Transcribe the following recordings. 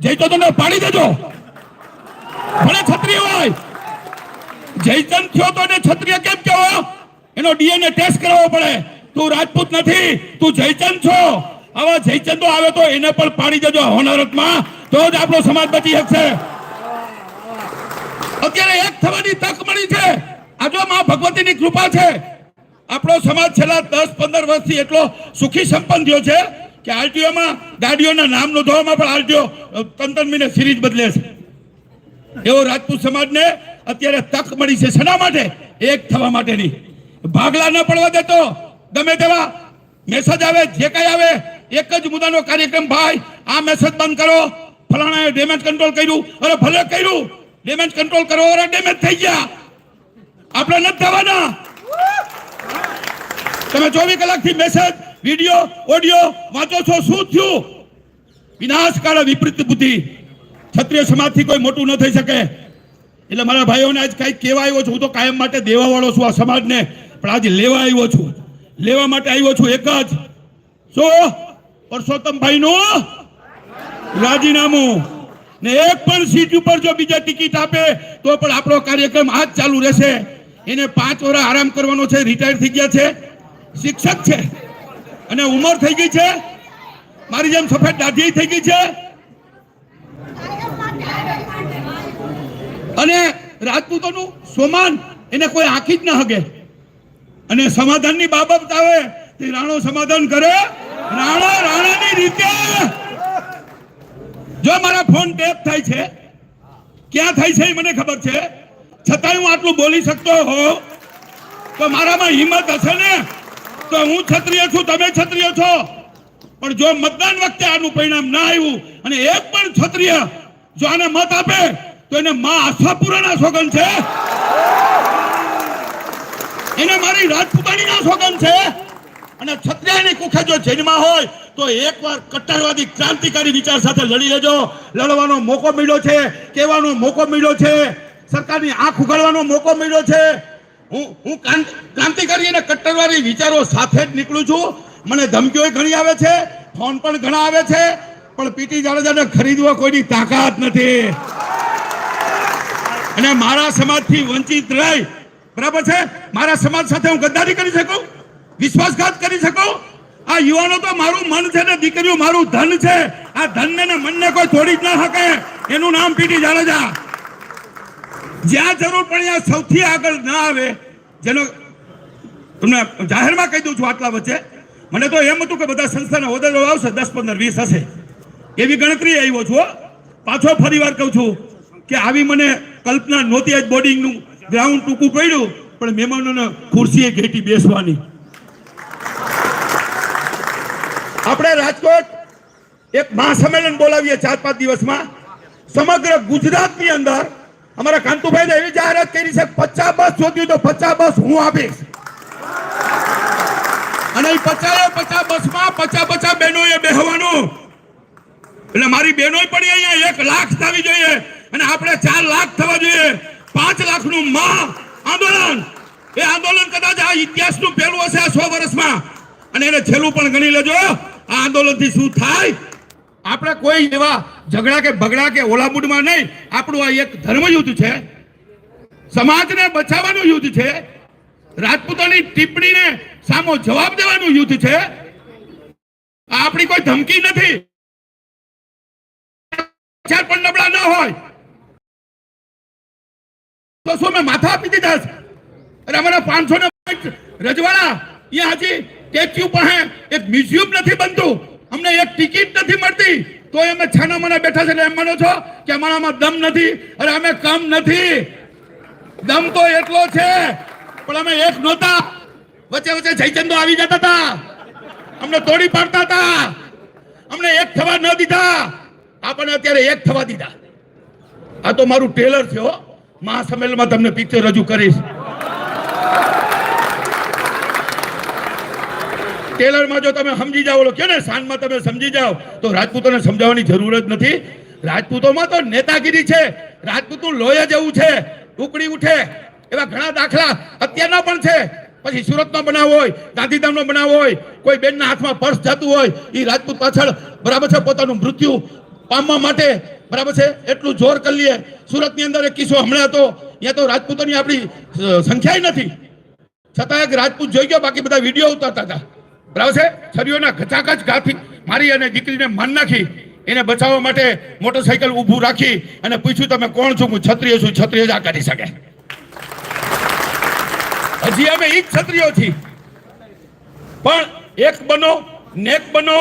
જઈ તમને પાડી દેજો. ભલે છત્રી હોય. જયચંદ થયો તો એને ક્ષત્રિય કેમ કહેવો એનો ડીએનએ ટેસ્ટ કરાવવો પડે. તું રાજપૂત નથી, તું જયચંદ છો. આવા જયચંદો આવે તો એને પણ પાડી દેજો હોનારતમાં. તો જ આપણો સમાજ બચી શકશે. અત્યારે એક થવાની તક મળી છે. આ જો માં ભગવતીની કૃપા છે. આપણો સમાજ છેલ્લા દસ પંદર વર્ષથી એટલો સુખી સંપન્ન થયો છે. કે આરટીઓમાં ગાડીઓના નામ નોંધવામાં પણ આરટીઓ ત્રણ ત્રણ મહિને સિરીઝ બદલે છે. એવો રાજપૂત સમાજને અત્યારે તક મળી છે શેના માટે? એક થવા માટેની. ભાગલા ન પડવા દેતો. ગમે તેવા મેસેજ આવે, જે કઈ આવે, એક જ મુદ્દાનો કાર્યક્રમ, ભાઈ, આ મેસેજ બંધ કરો. ફલાણાએ ડેમેજ કંટ્રોલ કર્યું. અરે, ભલે કર્યું. ડેમેજ કંટ્રોલ કરો, અરે ડેમેજ થઈ ગયા. આપણે નથી થવાના. તમે ચોવીસ કલાકથી મેસેજ વીડિયો, ઓડિયો વાંચો છો, શું થયું? વિનાશકાળ વિપરીત બુદ્ધિ. ક્ષત્રિય સમાજથી કોઈ મોટું ન થઈ શકે. એટલે મારા ભાઈઓને આજ કઈ કહેવા આવ્યો છું. હું તો કાયમ માટે દેવા વાળો છું આ સમાજને, પણ આજે લેવા આવ્યો છું. લેવા માટે આવ્યો છું એક જ. શું? પરસોત્તમભાઈ નું રાજીનામું. ને એક પણ સીટ ઉપર જો બીજા ટિકિટ આપે, તો પણ આપણો કાર્યક્રમ આજ ચાલુ રહેશે. એને પાંચ વર્ષ આરામ કરવાનો છે, રિટાયર થઈ ગયા છે. શિક્ષક છે. અને ઉંમર થઈ ગઈ છે? મારી જેમ સફેદ દાઢી થઈ ગઈ છે? અને રાજપૂતોનું સોમાન એને કોઈ આંખી જ ન હગે. અને સમાધાનની બાબત આવે તે રાણો સમાધાન કરે. રાણો રાણાની રીતે. જો મારા ફોન ટેપ થાય છે, ક્યાં થાય છે એ મને ખબર છે? છતાંય હું આટલું બોલી શકતો હોઉં. તો મારામાં હિંમત હશે ને? તો હું ક્ષત્રિય છું, તમે ક્ષત્રિય છો. પણ જો મતદાન વખતે આનું પરિણામ ના આવ્યું અને એક પણ ક્ષત્રિય જો આને મત આપે, તો એને માં આશાપુરાના સોગન છે. એને મારી રાજપૂતાણીના સોગન છે. અને ક્ષત્રિયની કુખે જો જન્મા હોય, તો એકવાર કટ્ટરવાદી ક્રાંતિકારી વિચાર સાથે લડી લેજો. લડવાનો મોકો મળ્યો છે, કહેવાનો મોકો મળ્યો છે. સરકારની આંખ ઉગાડવાનો મોકો મળ્યો છે. હું હું ક્રાંત- ક્રાંતિકારી અને કટ્ટરવાદી વિચારો સાથે જ નીકળું છું. મને ધમકીઓ ઘણી આવે છે, ફોન પણ ઘણા આવે છે, પણ પીટી જાડેજાને ખરીદવા કોઈની તાકાત નથી. અને મારા સમાજથી વંચિત રહી, બરાબર છે? મારા સમાજ સાથે હું ગદ્દારી કરી શકું? વિશ્વાસઘાત કરી શકું? આ યુવાનો તો મારું મન છે ને દીકરીઓ મારું ધન છે. આ ધનને ને મનને કોઈ તોડી જ ના શકે. એનું નામ પીટી જાડેજા. જ્યાં જરૂર પડે ત્યાં સૌથી આગળ ના આવે, જેનો તમને જાહેરમાં કહી દઉં છું આટલા વચ્ચે. મને તો એમ હતું કે બધા સંસ્થાના હોદ્દેદારો આવશે, દસ પંદર વીસ હશે. એવી ગણતરી આવ્યો છું પાછો ફરી વાર કહું છું કે આવી મને કલ્પના નહોતી આજ બોર્ડિંગનું ગ્રાઉન્ડ ટૂંકું પડ્યું, પણ મહેમાનોને ખુરશીએ ઘેટી બેસવાની. આપણે રાજકોટ એક મહાસંમેલન બોલાવીએ ચાર પાંચ દિવસમાં. સમગ્ર ગુજરાતની અંદર અમારા કાંતુભાઈ એવી જાહેરાત કરી છે, પચાસ બસ જોતી તો પચાસ બસ હું આપીશ. અને એ પચાસ પચાસ બસમાં પચાસ પચાસ બહેનોએ બેહવાનું. એટલે મારી બહેનો પણ અહીંયા એક લાખ થવી જોઈએ અને આપણે ચાર લાખ થવા જોઈએ. પાંચ લાખનું મહા આંદોલન. એ આંદોલન કદાચ આ ઇતિહાસનું પહેલું હશે આ સો વર્ષમાં. અને એને છેલ્લું પણ ગણી લેજો. આ આંદોલનથી શું થાય? આપણે કોઈ એવા ઝઘડા કે ભગડા કે ઓલાબુડમાં નહીં. આપણું આ એક ધર્મયુદ્ધ છે. સમાજને બચાવવાનું યુદ્ધ છે. રાજપૂતોની ટિપ્પણીને સામો જવાબ દેવાનું યુદ્ધ છે. આ આપણી કોઈ ધમકી નથી. પણ નબળા ન હોય. તો શું મેં માથા આપી દીધા છે? અરે અમારા પાંચસો ને રજવાડા. અહીંયા હજી સ્ટેચ્યુ પાસે એક મ્યુઝિયમ નથી બનતું. અમને એક ટિકિટ નથી મળતી. તો અમે છાના મને બેઠા છે એમ માનો છો કે અમારામાં દમ નથી, અરે અમે કામ નથી. દમ તો એટલો છે, પણ અમે એક નહોતા. વચ્ચે વચ્ચે જયચંદો આવી જતા હતા. અમને તોડી પાડતા હતા. અમને એક થવા ન દીધા. આપણને અત્યારે એક થવા દીધા. આ તો મારું ટેલર છે મહાસંમેલનમાં તમને પિક્ચર રજૂ કરીશ. ટેલરમાં જો તમે સમજી જાઓ કે ને શાનમાં તમે સમજી જાઓ, તો રાજપૂતોને સમજાવવાની જરૂર જ નથી. રાજપૂતોમાં તો નેતાગીરી છે. રાજપૂતનું લોહી જેવું છે. ઉકળી ઉઠે. એવા ઘણા દાખલા અત્યારના પણ છે. પછી સુરતનો બનાવ હોય, ગાંધીધામનો બનાવ હોય, કોઈ બેનના હાથમાં પર્સ જતું હોય એ રાજપૂત પાછળ બરાબર છે પોતાનું મૃત્યુ પામવા માટે. બરાબર છે? એટલું જોર કરી લઈએ સુરતની અંદર એક કિસ્સો હમણાં હતો. ત્યાં તો રાજપૂતોની આપણી સંખ્યા નથી. છતાં એક રાજપૂત જોઈ ગયો, બાકી બધા વીડિયો ઉતારતા હતા. બરાબર છે? છરીઓના ઘચાકચ ઘાથી મારી અને દીકરીને માન નાખી. એને બચાવવા માટે મોટરસાયકલ ઊભું રાખી અને પૂછ્યું, તમે કોણ છો? હું છત્રીય છું. છત્રીય જ આ કરી શકે. હજી અમે ઈ જ છત્રીઓ છીએ. પણ એક બનો, નેક બનો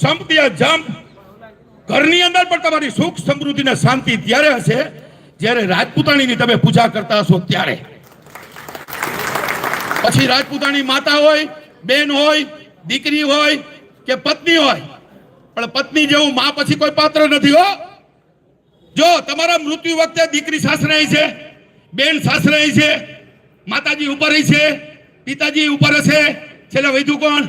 સંપતિયા જંપ. ઘરની અંદર પણ તમારી સુખ સમૃદ્ધિ ને શાંતિ ત્યારે હશે જ્યારે રાજપૂતાણીની તમે પૂજા કરતા હશો ત્યારે. પછી રાજપૂતાણી માતા હોય, બેન હોય દીકરી હોય કે પત્ની હોય, પણ પત્ની જેવું માં પછી કોઈ પાત્ર નથી હો. જો તમારા મૃત્યુ વખતે દીકરી સાસરે છે, બેન સાસરે છે, માતાજી ઉપર છે, પિતાજી ઉપર હશે, છેલ્લે વૈધું કોણ?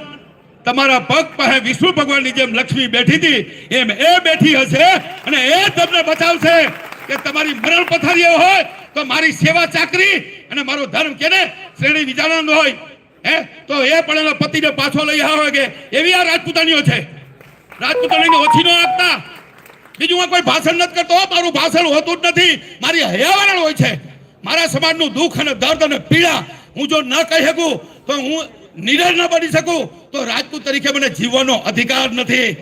તમારા પગ પાસે વિષ્ણુ ભગવાનની જેમ લક્ષ્મી બેઠી હતી, એમ એ બેઠી હશે અને એ તમને બચાવશે કે તમારી મરણ પથારીઓ હોય તો મારી સેવા ચાકરી અને મારો ધર્મ કેને? શ્રેણી વિચારવાનો હોય. હે? તો એ પણ એના પતિને પાછો લઈ આવે કે? એવી આ રાજપૂતાણીઓ છે. રાજપૂતાણીને ઓછી ન આપતા. બીજું હું કોઈ ભાષણ નથી કરતો. મારું ભાષણ હોતું જ નથી. મારી હયાવરણ હોય છે. મારા સમાજનું દુઃખ અને દર્દ અને પીડા હું જો ન કહી શકું, તો હું નિડર ન બની શકું. તો રાજપૂત તરીકે મને જીવવાનો અધિકાર નથી.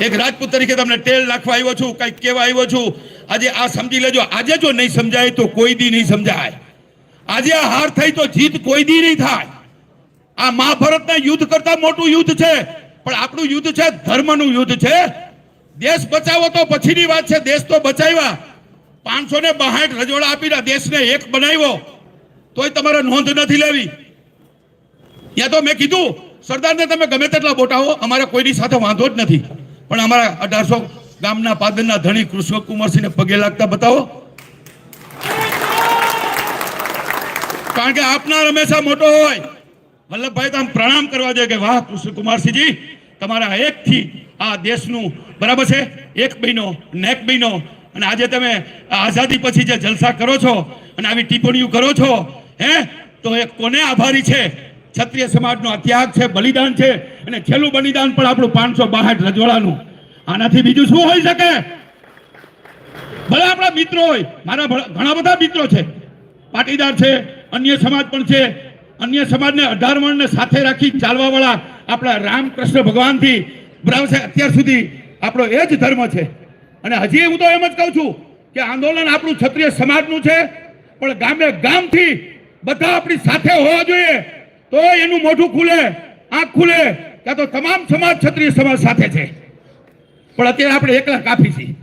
એક રાજપૂત તરીકે તમને ટેલ નાખવા આવ્યો છું, કંઈક કહેવા આવ્યો છું. આજે આ સમજી લેજો. આજે જો નહીં સમજાય તો કોઈ દી નહીં સમજાય. આજે આ હાર થઈ તો જીત કોઈ દી નહીં થાય. આ મહાભારતના યુદ્ધ કરતા મોટું યુદ્ધ છે. પણ આપણું યુદ્ધ છે, ધર્મનું યુદ્ધ છે. દેશ બચાવો તો પછીની વાત છે, દેશ તો બચાવ્યા. પાંચસો ને બાસઠ રજવાડા આપીને દેશને એક બનાવ્યો. તોય તમારે નોંધ નથી લેવી. ત્યાં તો મેં કીધું, સરદારને તમે ગમે તેટલા બોટાવો, અમારે કોઈની સાથે વાંધો જ નથી. પણ અમારા અઢારસો ગામના પાદરના ધણી કૃષ્ણકુમારસિંહને પગે લાગતા બતાવો. કારણ કે આપનાર હંમેશા મોટો હોય. વલ્લભભાઈ, તો પ્રણામ કરવા જોઈએ કે વાહ, કૃષ્ણકુમારસિંહજી, તમારા એકથી આ દેશનું બરાબર છે? એક બહેનો નેક બહેનો અને આજે તમે આઝાદી પછી જે જલસા કરો છો અને આવી ટિપ્પણીઓ કરો છો, હે? તો એ કોને આભારી છે? ક્ષત્રિય સમાજનો આ ત્યાગ છે, બલિદાન છે, અને છેલ્લું બલિદાન પણ આપણું પાંચસો બાસઠ રજવાડાનું. આનાથી બીજું શું હોઈ શકે? ભલે આપણા મિત્રો હોય, મારા ઘણા બધા મિત્રો છે, પાટીદાર છે અન્ય સમાજ પણ છે. અન્ય સમાજને અઢાર સાથે રાખી ચાલવા વાળા આપણા રામકૃષ્ણ ભગવાનથી બરાબર અત્યાર સુધી આપણો એ જ ધર્મ છે. અને હજી હું તો એમ જ કહું છું કે આંદોલન આપણું ક્ષત્રિય સમાજનું છે, પણ ગામે ગામથી બધા આપણી સાથે હોવા જોઈએ. તો એનું મોઢું ખુલે, આંખ ખુલે ત્યાં તો તમામ સમાજ ક્ષત્રિય સમાજ સાથે છે. પણ અત્યારે આપણે એકલા કાફી છીએ.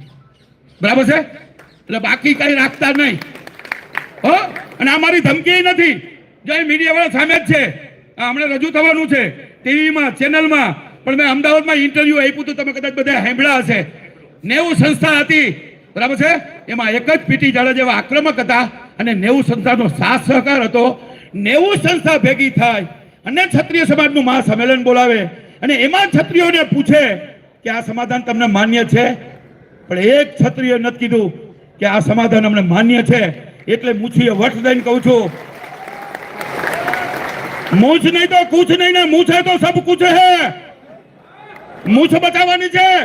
બરાબર છે? એટલે બાકી કઈ રાખતા નહીં. હો? અને આ મારી ધમકી નથી. જય મીડિયા વાળા સામે જ છે. હમણાં રજૂ થવાનું છે ટીવીમાં, ચેનલમાં. પણ મેં અમદાવાદમાં ઇન્ટરવ્યુ આપ્યું હતું, તમે કદાચ બધા સાંભળ્યા હશે. નેવું સંસ્થા હતી. બરાબર છે? એમાં એક જ પીટી જાડા જેવા આક્રમક હતા અને નેવું સંસ્થાનો સાથ સહકાર હતો. નેવું સંસ્થા ભેગી થાય અને ક્ષત્રિય સમાજનું મહાસંમેલન બોલાવે. અને એમાં ક્ષત્રિયોને પૂછે કે આ સમાધાન તમને માન્ય છે? પણ એક ક્ષત્રિય નથી કીધું કે આ સમાધાન અમને માન્ય છે. એટલે મૂછીએ વટ દઈને કહું છું. મૂછ નહીં તો કુછ નહીં ને મૂછ તો સબ કુછ હે. મૂછ બચાવવાની છે.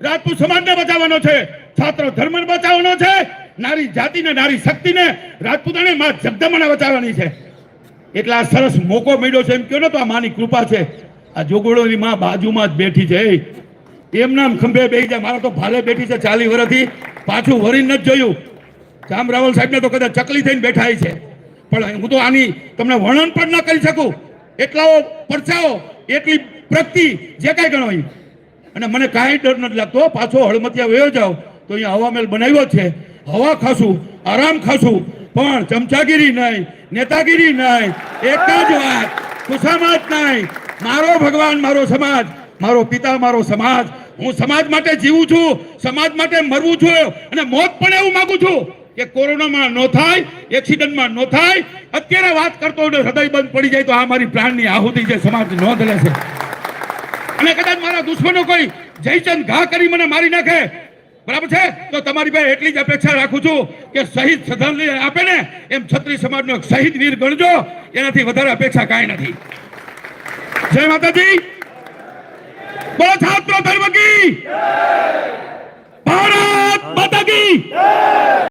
રાજપૂત સમાજને બચાવવાનો છે. છાત્ર ધર્મને બચાવવાનો છે. નારી જાતિને, નારી શક્તિને રાજપૂતાને માં જગદંબાને બચાવવાની છે. એટલે આ સરસ મોકો મળ્યો છે એમ કહ્યો ને તો આ માની કૃપા છે. આ જોગોડોની માં બાજુમાં જ બેઠી છે. એમ નામ ખંભે બેસી જાય. મારા તો ભાલે બેઠી છે ચાલી વર્ષથી પાછું વરીને નથી જોયું. જામ રાવલ સાહેબને તો કદાચ ચકલી થઈને બેઠા છે. પણ હું તો આની તમને વર્ણન પણ ન કરી શકું. એટલાઓ પરચાઓ એટલી પ્રગતિ જે કાંઈ ગણો અને મને કાંઈ ડર નથી લાગતો, પાછો હળમતિયા વયો જાઓ. તો અહીંયા હવામેલ બનાવ્યો છે. હવા ખાશું, આરામ ખાશું. પણ ચમચાગીરી નહીં, નેતાગીરી નહીં, એક જ વાત ખુશામત નહીં. મારો ભગવાન, મારો સમાજ, મારો પિતા, મારો સમાજ. હું સમાજ માટે જીવું છું, સમાજ માટે મરવું છું, અને મોત પણ એવું માગું છું. કે કોરોનામાં ન થાય, એક્સિડન્ટમાં ન થાય, અત્યારે વાત કરતો હોય હૃદય બંધ પડી જાય તો આ મારી પ્રાણની આહુતિ છે સમાજ નોંધ લેશે અને કદાચ મારા દુશ્મનો કોઈ જયચંદ ઘા કરી મને મારી નાખે, બરાબર છે? તો તમારી પાસે એટલી જ અપેક્ષા રાખું છું કે શહીદ શ્રદ્ધાંજલિ આપે ને, એમ છત્રી સમાજનો શહીદ વીર ગણજો, એનાથી વધારે અપેક્ષા કાંઈ નથી. જય માતાજી. બોલો છાત્રો ધર્મ ભારત માતા